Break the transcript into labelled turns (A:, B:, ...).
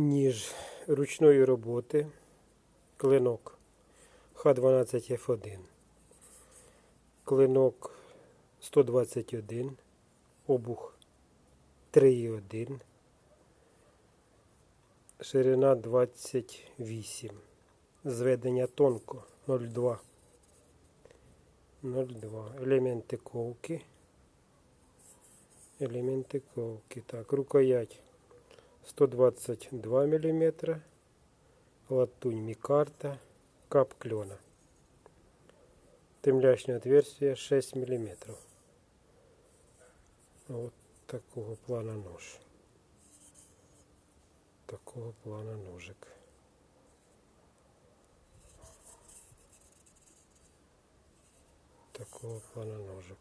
A: ніж ручної роботи, клинок Х12Ф1, клинок 121, обух 3,1, ширина 28, зведення тонко 0,2. 0,2. Елементи ковки. Елементи ковки. Так, рукоять 122 мм. Латунь микарта. Кап клена. Темляшне отверстие 6 мм. Вот такого плана нож. Такого плана ножик. Такого плана ножик.